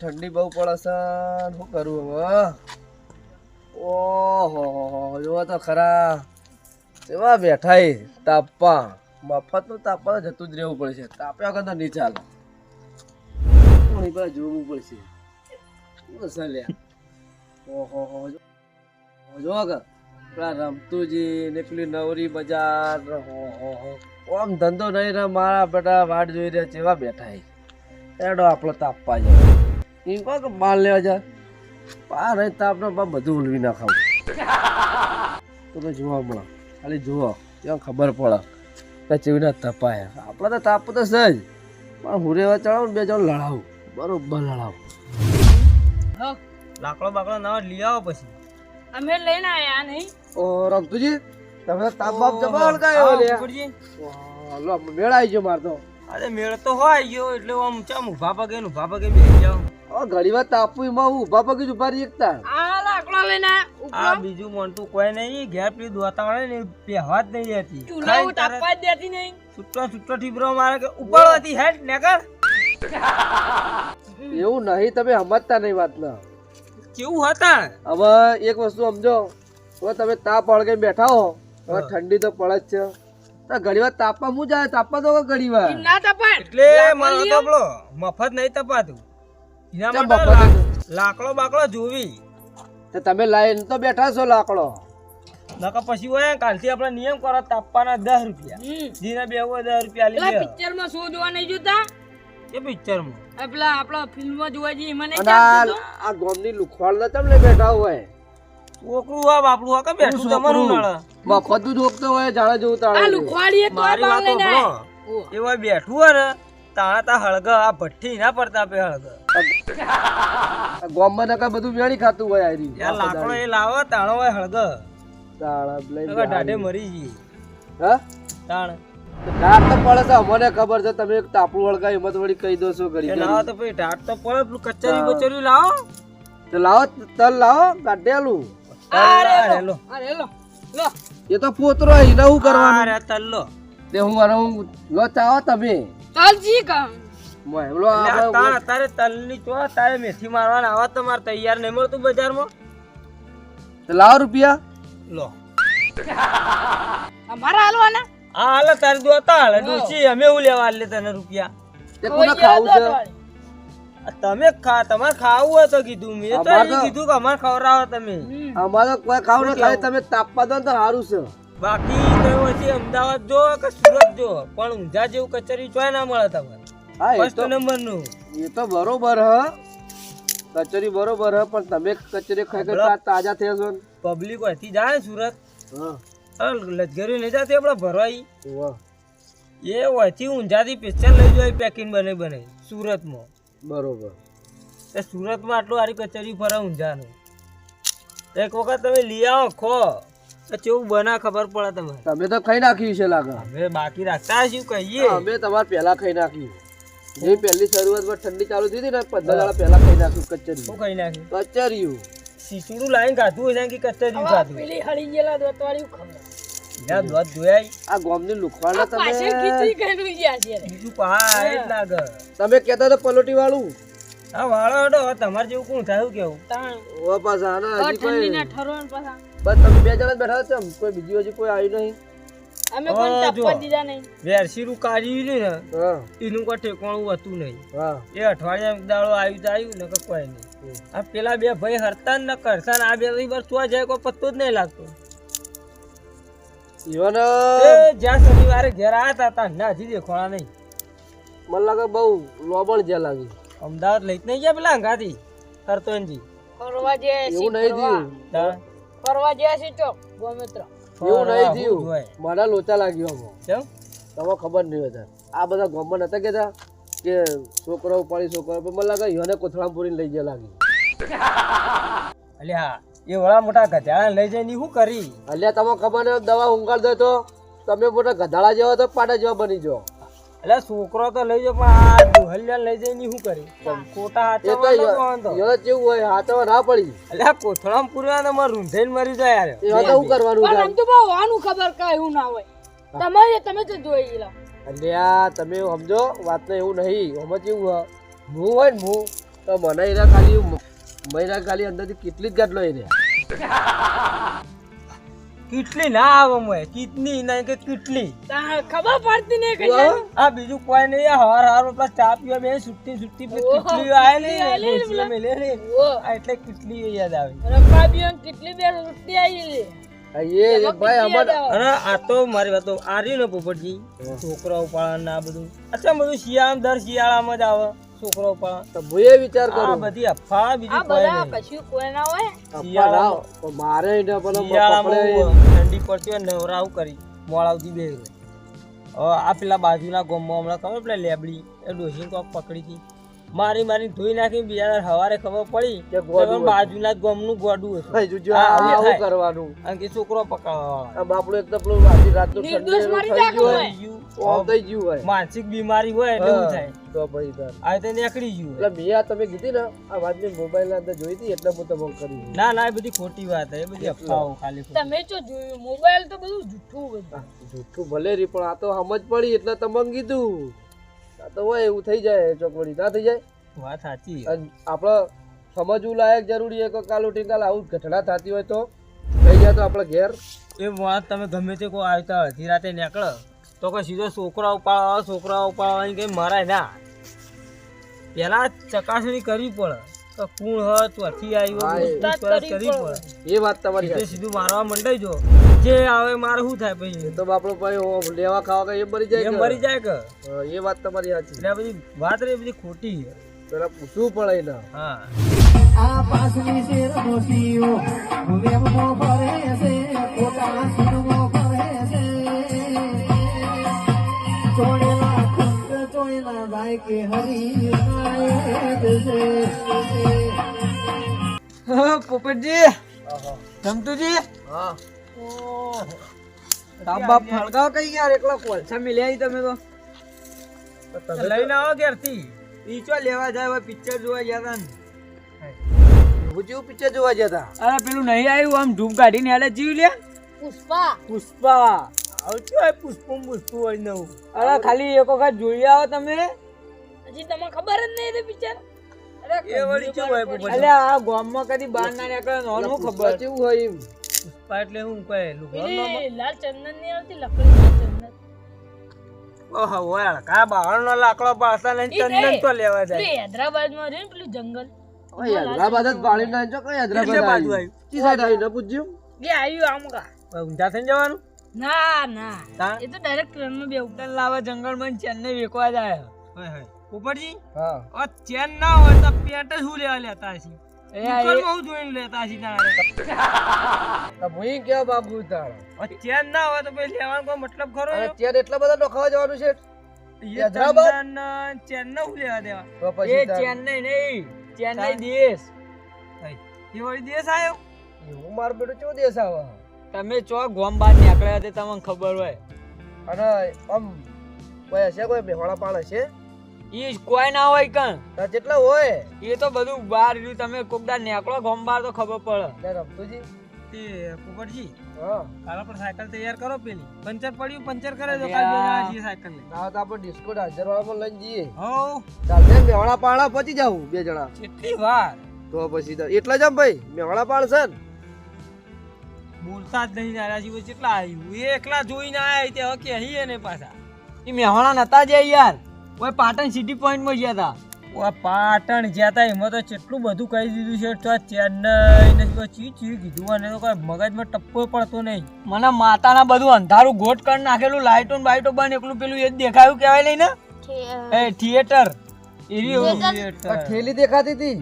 ઠંડી બહુ પડે છે શું કરું હવે ઓહો જોવા તો ખરા. એવા બેઠા તાપવા મફતનું તાપવા જતું જ રહેવું પડશે. તાપ્યા વગર તો નહીં ચાલે. અહીં પર જોવું પડશે. ઓહો, હો જો જો કે પેલા રમતુજી ને પેલી નવરી બજાર ઓમ ધંધો નહીં ને મારા બેટા વાટ જોઈ રહ્યા એવા બેઠા એડો આપણો તાપવા જાય એમ કહો કે માલ લેવા જા. પાર રહી તાપને બા બધું ઉલવી નાખાવું તમે જુઓ હમણાં. ખાલી જુઓ. ત્યાં ખબર પડે. કે ચેવી ના તપાયા. આપણે તો તાપ તો સજ પણ હું રેવા ચડાવું ને બે જણ લડાવું. બરોબર લડાવું. લાકડો બાકડો ના લઈ આવો પછી. અમે લઈને આયા નહીં. ઓ રમતુજી તમે તો તાપ બાપ જબા હળગાયો લે. લો મેળ આવી ગયો માર તો. અરે મેળ તો હોય ગયો એટલે આમ ચમ ઊભા પગે ને ઊભા પગે બેસી જાઓ હવે ઘડી વાર તાપવી એમાં ઊભા પગે જ ઊભા રહી એકતા આ લાકડો લઈને આ બીજું મોનતું કોઈ નહીં ઘેર પેલી દોતા વાળે ને પહેવા જ નહીં રહેતી. ચૂલા ખાઈને તાપવા જ દેતી નહીં. છૂટો છૂટો ઠીબરો મારે કે ઉપાડવાથી હેડ નેકર. એવું નહીં તમે સમજતા નહીં વાતના. કેવું હતા? હવે એક વસ્તુ સમજો હવે તમે તાપ હળગે બેઠા હો હવે ઠંડી તો પડે જ છે. ઘડીવાર ઘડી વાર તાપમાં હું જાય? તાપવા તો ઘડીવાર ના તપાય એટલે મને તો મફત નહીં તપાતું. એના માટે? લાકડો બાકડો જોવી. તો તમે લાઈન તો બેઠા છો લાકડો. નકર પછી હોય કાલથી આપણે નિયમ કરો તાપવાના દસ રૂપિયા. જીને બે હોય દસ રૂપિયા લઈ પિક્ચરમાં શું જોવા નહીં જોતા? એ પિક્ચરમાં આ પેલા આપણા ફિલ્મ જોવા જઈએ મને આ આ ગોમની લુખવાડ ના ચમ બેઠા હોય? છોકરું આ બાપડું આ કે બેઠું તમારું નળ? મફત જ રોકતો હોય જાણે જેવું આ લુખવાડીએ તો લઈને બેઠું હોય ને તાણા તા હળગ આ ભઠ્ઠી ના પડતા પે હળગ. ગોમમાં નકા બધું વેણી ખાતું હોય આરી યાર લાકડો એ લાવો તાણો હોય હળગ. તાળા લઈને હવે દાઢે મરી જઈએ. હા? તાણ. ડાક તો પડે છે અમને ખબર છે તમે એક તાપડું હળગા હિંમત વળી કહી દો છો ઘડી લાવો તો પછી ટાટ તો પડે પેલું કચરી બચરી લાવો. તો લાવો તલ લાવો કાઢેલું અરે લો. અરે લો. લો. એ તો પોતરો એને શું કરવાનું? અરે લો. તે હું હું લો ચાવો તમે. તલજી કા. મોય, આ આપણે- તાણ અત્યારે તલની ચો તારે મેથી મારવાના આવા તમારે તૈયાર નહીં મળતું બજારમાં. તો લાવ રૂપિયા. લો. અમારા હાલવાના આ હાલે તારી દોતા હાલે ડોશી અમે એવું લેવા હાલે તને રૂપિયા. તે કોને ખાવું છે? તમે ખા તમારે ખાવું હોય તો કીધું મેં તો કીધું કે અમારે ખવડાવો તમે. અમારે કોઈ ખાવું ન ખાલી તમે તાપવા દો તો સારું છે. બાકી તમે પછી અમદાવાદ જો કે સુરત જો પણ ઊંઝા જેવું કચેરી ચોય ના મળે એ ફર્સ્ટ તો નંબરનું એ તો બરોબર હ. કચેરી બરોબર હ પણ તમે કચેરી તા- તાજા થયા છો પબ્લિક અહીંથી જાય સુરત. હા. લજગરી નહીં જતી આપણે ભરવાઈ. વાહ, એ અહીંથી ઊંઝાથી પિક્ચર લઈ જાય પેકિંગ બને બને સુરતમાં. બરોબર. એ સુરતમાં આટલું સારી કચેરી ફરે ઊંઝાનું. એક વખત તમે લઈ આવો ખો. કેવું બના ખબર પડે તમે તમે તો ખાઈ નાખ્યું છે લાગે. અમે બાકી રાખતા શું કહીએ? અમે તમારે પહેલા ખાઈ નાખ્યું. જે પહેલી શરૂઆતમાં ઠંડી ચાલુ થઈ હતી ને પંદર દાડા પહેલા ખાઈ નાખ્યું શું ખાઈ નાખ્યું? કચરિયું. શીશુડું લાઈન ખાધું હોય કે કચરિયું ખાધું પેલી હળી ગયેલા દોતવાળી ખબર? જ્યાં દોધ જોયા આ ગોમની લુખવાના તમે. બીજું પા એ જ લાગે તમે કહેતા તો પલોટી વાળું હા વાળો તમારે જેવું કોણ થયું કેવું? ઓ પાછા કોઈ ઠંડીના ઠરવાન પાછા. બસ તમે બે જણા બેઠા છો કોઈ બીજી હજી કોઈ આવ્યું નહીં. અમે કોણ હા, દીધા નહીં. વેરસીરું કાઢી ને હા. એનું કોઈ ઠેકાણું હતું નહીં. હા. એ અઠવાડિયા એક દાડો આવ્યું તો આવ્યું નકર કોઈ નહીં. આ પેલા બે ભાઈ હરતા ન કરતા આ બે બસ તો જાય કોઈ પત્તો જ નહીં લાગતો. ઈવન એ જ્યાં શનિવારે ઘેર આવ્યા હતા તા ના હજી દેખોણા નહીં. મને લાગે બહુ લોબણ જ્યાં લાગી. અમદાવાદ લઈ જ નહીં ગયા પેલા અંગાથી હરતોનજી ફરવા જે એવું નહીં થયું. ફરવા ગયા છે ચોક ગોમિત્ર. એવું નહીં થયું. મારા લોચા લાગ્યો આમાં કેમ? તમે ખબર નહીં હતા આ બધા ગામમાં નતા કહેતા કે છોકરો ઉપાડી છોકરો પણ મને લાગે અને કોથળામપુરી લઈ ગયા લાગી. અલ્યા એ વળા મોટા ગધાડા લઈ જઈને શું કરી? અલ્યા તમે ખબર નહીં દવા ઊંઘાડ દો તો તમે મોટા ગધાડા જેવા તો પાડા જેવા બની જાઓ. એટલે છોકરો તો લઈ જાય પણ આ દુહલિયા લઈ જઈને ઈ શું કરી? ખોટા એ તો હાથે ઈવને કેવું હોય હાથમાં ના પડી. એટલે કોથળામાં પૂર્યા ને મારે રૂંધાઈને મરી જાય યાર. એ તો શું કરવાનું પણ આમ તો બહુ વાનું ખબર કાય એવું ના હોય. તમારે તમે તો જોઈ ગયેલા અલ્યા તમે સમજો વાત તો એવું નહીં આમાં એવું હોય. હું હોય ને હું તો મને એના ખાલી મહિના ખાલી અંદરથી કેટલી જ ગાંઠ લઈ રહ્યા કેટલી ના આવે મોય કેટલી નહીં કે કેટલી ખબર પડતી નહીં કઈ આ બીજું કોઈ નહીં આ હવાર હવાર પેલા ચા પીવા બે સુટ્ટી સુટ્ટી કેટલી આયેલી. કેટલી આયેલી ડોસીએ પેલા. આ એટલે કેટલી યાદ આવે. રકાબીઓ ને કેટલી બે રોટી આવી આ એ એ ભાઈ અમારે અને આ તો મારી વાતો આ રહ્યું ને પોપટજી છોકરા પાળા ને આ બધું. અચ્છા બધું શિયાળા દર શિયાળામાં જ આવે. છોકરાઓ પણ તો હું એ વિચાર આ બધી અફવા બીજી આ કોઈ બધા પછી કોઈ ના હોય. અપ્પા ના તો મારે એને પેલો શિયાળામાં ઠંડી પડતી હોય નવરાવ કરી. મોળાવતી બે હવે આ પેલા બાજુના ગોમમાં હમણાં ખબર પેલા લેબડી એ ડોસી કોક પકડી હતી. મારી મારી ધોઈ નાખી બીજા હવારે ખબર પડી કે બાજુના જ ગોડું હતું. આવું કરવાનું. કે છોકરો પકડવાનો આ એક તો પેલું થઈ ગયું. હોય. માનસિક બીમારી હોય એટલે એવું થાય. તો ભાઈ તાર આ રીતે નીકળી ગયું એટલે મેં તમે કીધી ને આ વાત મેં મોબાઈલ ના અંદર જોઈ હતી એટલે હું તમને કરી ના ના એ બધી ખોટી વાત છે. એ બધી અફવાઓ ખાલી તમે જો જોયું મોબાઈલ તો બધું જૂઠું બધું. જૂઠું ભલે રી પણ આ તો સમજ પડી એટલે તમને કીધું. તો હોય એવું થઈ જાય ચોકવડી ના થઈ જાય. વાત સાચી આપણે સમજવું લાયક જરૂરી છે કે કાલ ઉઠીને કાલ આવું ઘટના થતી હોય તો થઈ જાય તો આપણે ઘેર. એ વાત તમે ગમે તે કોઈ આવતા અડધી રાતે નીકળો તો કે સીધો છોકરા ઉપાડવા છોકરા ઉપાડવાની કઈ મરાય ના. પેલા ચકાસણી કરવી પડે. કે કોણ હ ચોથી આવ્યો હા, એ- પૂછપરછ પડે એ વાત તમારી સીધે સીધું મારવા મંડાઈ જો. જે આવે મારે શું થાય પછી? તો બાપડો ભાઈ લેવા ખાવા કઈ એ મરી જાય એ મરી જાય કે? એ વાત તમારી સાચી. એટલે બધી વાત રે બધી ખોટી છે. પેલા પૂછવું પડે ને હા. આ પાસની શેર દોશીઓ વેમો ફરે છે ખોટા કે હરી પોપટજી જમતુજી હા બાપ ફળગાવ કઈ યાર એકલા કોલસા મિલ્યા તમે તો લઈને આવો ઘેરથી. ઈ ચો લેવા જાય પિક્ચર જોવા ગયા હતા જેવું પિક્ચર જોવા ગયા હતા અરે પેલું નહીં આવ્યું આમ ધૂપ કાઢીને હાલે જીવ લે પુષ્પા. પુષ્પા. આવતું હોય પુષ્પમ પુષ્પુ હોય નવું. અરે ખાલી એક વખત જોઈ આવો તમે. હજી તમને ખબર જ નહીં પિક્ચર? એ વળી કેવું હોય પોપટ એટલે આ ગામમાં કદી બહાર ના નીકળે નોનું પુષ્પા ખબર. કેવું હોય એમ? એટલે હું કહે લાલ ચંદનની આવતી લકડી લાલ ચંદન. ઓહો હોય કા બહારનો લાકડો પાડતા નહીં ચંદન તો લેવા જાય. હૈદરાબાદમાં રહ્યું પેલું જંગલ? હૈદરાબાદ જ પાણી ના કઈ હૈદરાબાદ બાજુ આવ્યું? ચી સાઈડ આવી ન પૂછ્યું? એ આવ્યું આમ કા. ઊંધા થઈને જવાનું? ના ના. એ તો ડાયરેક્ટ ટ્રેનમાં બે ઉતર લાવા જંગલમાં ચેન્નઈ વેકવા જાય. ઉપરજી હા. ઓ ચેન ના હોય તો પેન્ટ શું લેવા લેતા હશે? દુકાનમાં હું જોઈને લેતા હશે તારે? તો ભૂઈ કેવા બાબુ તાર? ઓ ચેન ના હોય તો પછી લેવાનો કોઈ મતલબ ખરો? ત્યાં એટલા બધા નખાવા જવાનું છે? એ? ચેન હું લેવા દેવા? તાર- ચેન્નઈ નહીં ચેન્નઈ દેશ. એ વળી દેશ આવ્યો એવું માર બેટો ચો દેશ આવે? તમે ચો ગોમ બહાર નીકળ્યા તે તમને ખબર હોય. અને આમ કોઈ હશે કોઈ બેહોળા પાણ હશે ઈ કોઈ ના હોય કણ. જેટલા હોય. એ તો બધું બહાર રહ્યું. તમે કોક દાડ નીકળો ગોમ બહાર તો ખબર પડે. રમતુજી. તે પોપટજી હા. કાલ પર સાયકલ તૈયાર કરો પેલી. પંચર પડ્યું પંચર કરે તો કાલ બે આ. સાયકલ લઈ ના તો આપણે ડિસ્કો હાજર વાળામાં લઈને જઈએ. હો ચાલશે મેહોળા પાણા પહોંચી જાવું બે જણા. કેટલી વાર? તો પછી તો એટલા જ આમ ભાઈ મેહોળા પાણ છે બોલતા જ નહીં નારાજી કેટલા આવ્યું એ એકલા જોઈને આયા તે હકે કહી ને પાછા. એ મેહોણા નતા જે યાર. ઓય પાટણ સિટી પોઈન્ટમાં ગયા હતા ઓય પાટણ ગયા હતા એમાં તો કેટલું બધું કહી દીધું છે તો ચેન્નઈ ને તો ચી ચી કીધું અને તો કોઈ મગજમાં ટપ્પો પડતો નહીં. મને માતાના બધું અંધારું ગોટ કરી નાખેલું લાઈટો ને બાઈટો બંધ એકલું પેલું એ જ દેખાયું કહેવાય નહીં ને? એ થિયેટર. એવી ઠેલી દેખાતી હતી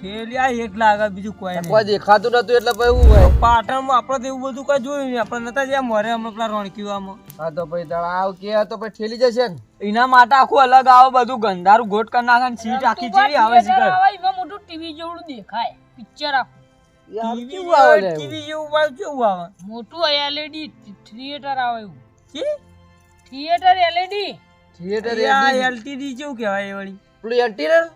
થેલી આ એક લાગે બીજું કોઈ નહીં. કોઈ દેખાતું નતું એટલે પછી એવું હોય. પાટણમાં આપણે તો એવું બધું કઈ જોયું નહીં. આપણે નતા જ્યાં મરે અમે પેલા રણકીવામાં. હા તો પછી તાર આવ કે તો પછી ઠેલી જશે ને. એના માટે આખું અલગ આવે બધું ગંધારું ગોટ કરી નાખે ને સીટ આખી જેવી આવે છે એમાં મોટું ટીવી જેવડું દેખાય. પિક્ચર આખું. ટીવી આવે ટીવી જેવું આવે કેવું આવે? મોટું એલઈડી થિયેટર આવે એવું. કે? થિયેટર એલઈડી થિયેટર આ એલટીડી જેવું કહેવાય એ વળી. પેલું એન્ટીરિયર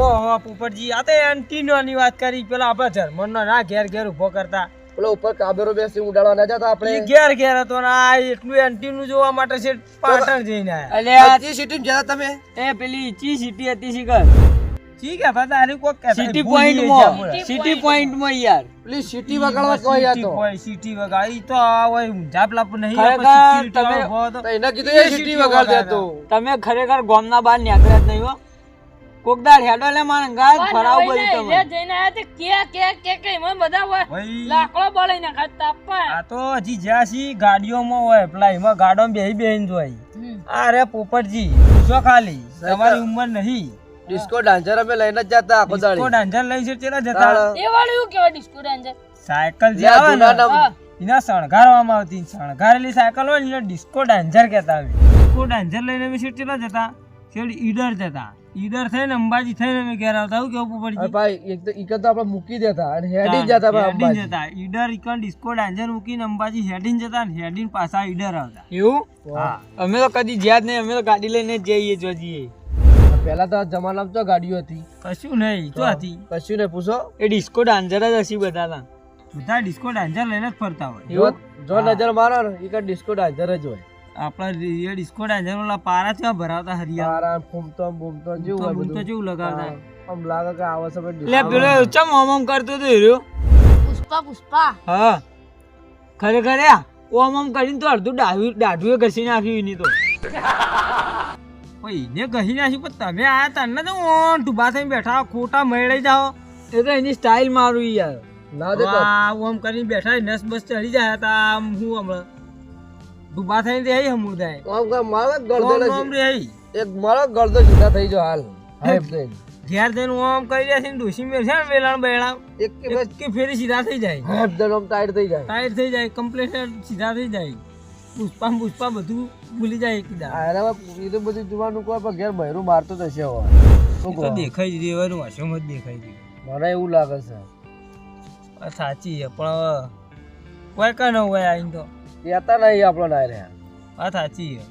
ઓહો પોપટજી આ તો એન્ટીનો વાત કરી. પેલા આપણા જર્મનનો ના ઘેર ઘેર ઊભો કરતા. પેલો ઉપર કાબેરો બેસી ઉડાડવા ના જતા આપણે. ઘેર ઘેર હતો ને આ એટલું એન્ટીનું જોવા માટે છે પાટણ જઈને આયા. અલ્યા હજી સીટી જતા તમે? એ પેલી ચી સિટી હતી શિખર? ઠીક હતા? તારી કોક કહેતા સિટી પોઈન્ટમાં. સિટી પોઈન્ટમાં યાર. પેલી સીટી વગાડવા કોઈ સિટી વગાડી. તો આ હોય ઊંઝા પેલા નહીં ખરેખર તમે- એને કીધું એ સીટી વગાડ દેતો તમે ખરેખર ગામના બહાર નીકળ્યા જ નહીં હો. કોકદાર હેડો લે માન ગાત ફરાવ બધું તમે જઈને આયા તે કે કે કે કે એમાં બધા હોય. લાકડો બળી નાખા તાપા આ તો હજી જ્યાં સી ગાડીઓમાં હોય પેલા એમાં ગાડોમાં બેહી બેહીન જોઈ આ રે પોપટજી જો ખાલી. તમારી ઉંમર નહીં. ડિસ્કો ડાન્સર અમે લઈને જ જતા આખો ડિસ્કો દાડી. ડાન્સર લઈ છે ચેલા જતા? એ વાળું એવું કેવા ડિસ્કો ડાન્સર સાયકલ જે આવે ને એના શણગારવામાં આવતી શણગારેલી સાયકલ હોય ને ડિસ્કો ડાન્સર કહેતા આવે ડિસ્કો ડાન્સર લઈને અમે શેઠ જતા? શેઠ ઈડર જતા. ઈડર થઈને અંબાજી થઈને અમે ઘેર આવતા આવું કેવું પોપટજી ભાઈ એક તો ઈકન તો આપણે મૂકી દેતા અને હેડી જતા ભાઈ અંબાજી. જતા. ઈડર ઈકન ડિસ્કો ડાન્સર મૂકીને અંબાજી હેડિંગ જતા ને હેડીને પાછા ઈડર આવતા. એવું? હા. અમે તો કદી જ્યાં જ નહીં અમે તો ગાડી લઈને જઈએ જો જઈએ. પહેલા તો જમાનામાં તો ગાડીઓ હતી. કશું નહીં તો હતી. કશું ને પૂછો. એ ડિસ્કો ડાન્સર જ હશે બધા બધા ડિસ્કો ડાન્સર લઈને જ ફરતા હોય. જો નજર મારો ને ઈકન ડિસ્કો ડાન્સર જ હોય. આપણા એ ડિસ્કો ડાન્સર ઓલા પારા કેવા ભરાવતા હરિયા? પારા ફૂમતો બૂમતો જેવું હોય તો બધું જેવું લગાવતા. આમ લાગે કે આવા સમય લે પેલો ચમ ઓમ ઓમ કરતો તો હીરો? પુષ્પા પુષ્પા. હા. ખરેખર યા ઓમ ઓમ કરીને તો અડધું ડાવી દાઢુએ ઘસી નાખ્યું એની તો. ઓય, એને કહી નાખ્યું પણ તમે આયા તને ને તો ઓન ઊભા થઈને બેઠા ખોટા મેળાઈ જાઓ. એ તો એની સ્ટાઇલ મારું યાર. ના ઓમ કરીને બેઠા નસ બસ ચડી જાય તા હું હમણાં. ઊભા થઈને તે સમુદાય. હમું થાય આમ કે મારો ગળદો ઓમ લે ઓમ રે એક મારો ગળદો સીધા થઈ જો હાલ. ઘેર જઈને ઓમ કરી રહ્યા છે ને ડોસી મેળ છે વેલાણ બેલાણ? એક કે બસ કે ફેરી સીધા થઈ જાય. થઈને આમ ટાઈટ થઈ જાય. ટાઈટ થઈ જાય કમ્પ્લીટ સીધા થઈ જાય. પુષ્પા પુષ્પા બધું ભૂલી જાય કીધા અરે એ તો બધું જોવાનું કોઈ પણ ઘેર બહેરું મારતો જ હશે હવે. તો? દેખાઈ જ દેવાનું હશોમ જ દેખાઈ ગયું. મને એવું લાગે છે. સાચી છે પણ હવે કોઈ કઈ ન હોય આઈને તો. કહેતા નહીં આપણો ના રહ્યા આ સાચી છે.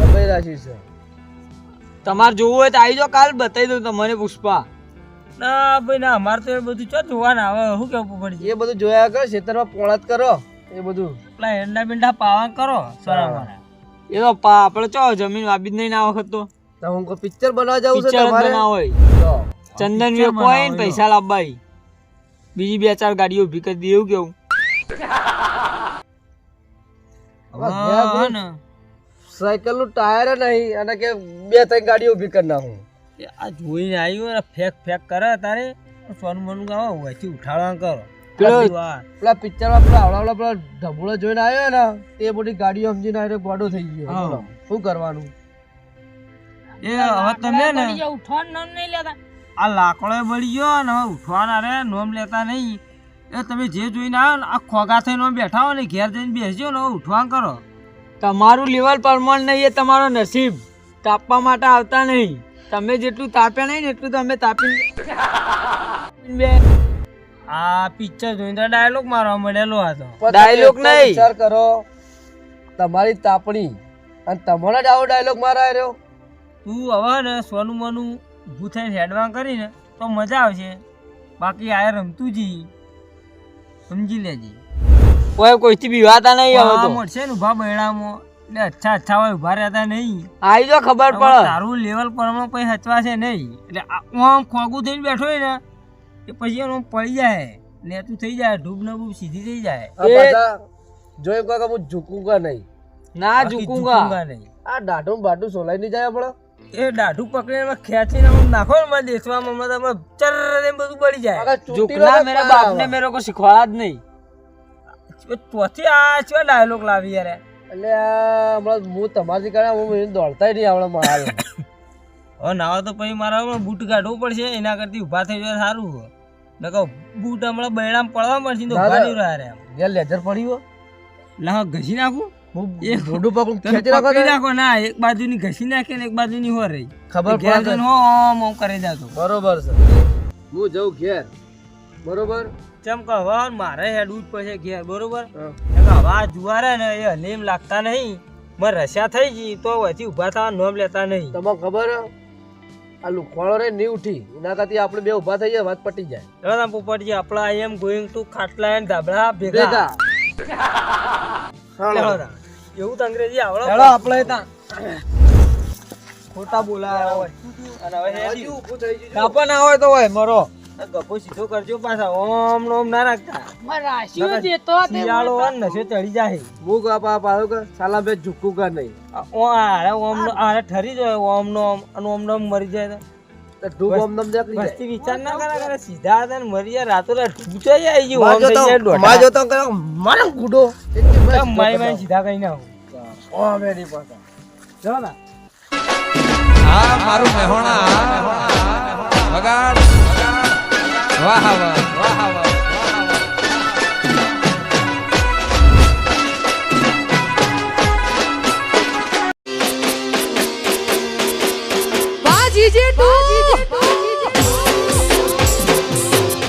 દબાઈ રાખી છે. તમારે જોવું હોય તો આવી જાઓ કાલ બતાવી દઉં તમને પુષ્પા. ના ભાઈ ના અમારે તો એ બધું ચો જોવા ના આવે શું કેવું પડી એ બધું જોયા કરો ખેતરમાં પોળાત કરો એ બધું. પેલા એંડા બેંડા પાવા કરો સરા મારા એ તો આપણે ચો જમીન વાબી જ નહીં ના વખત તો. હું હું પિક્ચર બનાવવા જાઉં છે તમારે? બનાવ હોય. ચંદન વેકો ને પૈસા લાવવાય બીજી બે ચાર ગાડીઓ ઊભી કરી દે એવું કેવું? સાયકલનું. ટાયર નહીં અને કે બે ત્રણ ગાડીઓ ઊભી કરી નાખું. આ જોઈને આવ્યું ને ફેક ફેક કરે તારે. સોનું મનું ગાવા હોયથી ઉઠાડવા કરો. પેલો- પિક્ચરમાં પેલા આવડા પેલા ઢબુડો જોઈને આવ્યો ને તે બધી ગાડીઓ સમજીને આવ્યો ગોડો થઈ ગયો. હા. શું કરવાનું? એ હવે તમે ને ઉઠવાનું નામ નહીં લેતા. આ લાકડો બળી ગયો ને હવે ઉઠવાના રે નોમ લેતા નહીં. એ તમે જે જોઈને આવો ને આ ખોગા થઈને બેઠા હો ને ઘેર જઈને બેસજો ને ઉઠવા કરો. તમારું લેવલ પરમાણ નહીં એ તમારો નસીબ. તાપવા માટે આવતા નહીં. તમે જેટલું તાપ્યા નહીં ને એટલું તમે તાપી બે. આ પિક્ચર જોઈને તો ડાયલોગ મારવા મળેલો હતો ડાયલોગ નહીં. વિચાર કરો. તમારી તાપણી. અને તમારો જ આવો ડાયલોગ મારા રહ્યો તું હવે ને સોનું મનું ભૂ થઈને હેડવાન કરીને તો મજા આવશે. બાકી આ રમતું જી. સમજી લેજે. કોઈ કોઈથી બીવાતા નહીં હવે તો. મોટ છે ને ઊભા બૈડામાં એટલે અચ્છા અચ્છા હોય ઊભા રહેતા નહીં. આવી જો ખબર પડે. તારું લેવલ પ્રમાણે હચવા છે નહીં. એટલે આમ ખોગું થઈને બેઠો હોય ને એ પછી એનું પડી જાય. ને તું થઈ જાય ડૂબ ને બૂબ સીધી થઈ જાય. જોયું એ- પાછા જો એમ કહો હું ઝૂકું નહીં. ના ઝૂકું નહીં. આ દાઢું બાઢું સોલાઈ નહીં જાય આપણે? એ દાઢું પકડીને ખેંચીને આમ નાખો ને મારે દેશવામાં હમણાં તમે ચર એમ બધું પડી જાય. જોકલા મેરા પાર બાપ ને આવે. કો શીખવાડા જ નહીં. ચોથી આ છે ડાયલોગ લાવી યાર. એટલે હમણાં હું તમારી કારણે હું એને દોડતાય નહીં આવડે મારા હવે નાવા તો પછી મારા બૂટ કાઢવું પડશે એના કરતી ઊભા થઈ જાય સારું નકો કહું બૂટ હમણાં બૈડામાં પડવા પડશે તો ઊભા નહીં રહ્યા રે લેધર પડ્યું ના ઘસી નાખું? મોઢું પકડું ખેંચી ના એક બાજુની ઘસી નાખે ને એક બાજુની હો રહી. ખબર પડે હો ઓમ ઓમ કરી જાતો બરોબર છે. હું જઉં ઘેર. બરોબર? ચમ કે હવે મારે હેડવું જ પડશે ઘેર બરોબર? હવે આ જુવારે ને એ હલીમ લાગતા નહીં. મારે રસ્યા થઈ ગઈ તો હજી ઊભા થવા નોમ લેતા નહીં. તમને ખબર આ લુખવાળો રે નહીં ઉઠી એના કરતી આપણે બે ઊભા થઈ જાય વાત પટી જાય. દાદા પોપટજી આપણા એમ ગોઈંગ ટુ ખાટલા એન્ડ ધાબળા ભેગા. હા. એવું તો અંગ્રેજી આવડે હેડો આપણે ત્યાં. ખોટા બોલાયા હોય. અને હવે હેડી. ઊભું થઈ ગયું કાપા ના હોય તો હોય મરો. ગપો સીધો કરજો પાછા. ઓમ નોમ ના રાખતા. મારે રાશિઓ દેતો તે શિયાળો હોય નશે ચડી જાય. મુક આપા પાડો કે સાલા બે ઝુકું કર નહીં. ઓ આરે ઓમ નો આરે ઠરી જાય ઓમ નોમ અને ઓમ નોમ ઓમ મરી જાય તો તો ઓમ નમ નીકળી જાય. વિચાર ના કરા કરે સીધા તને ને રાતો રાત ઢૂંચાઈ જાય ઈ ઓમ માજો થઈ જાય તો દોઢા. કરો મારો ગુડો. માઈ માઈ સીધા કઈ ના આવું ઓ મેરી ના. આ મારું મહેણા વાહ વાહ વાહ વાહ.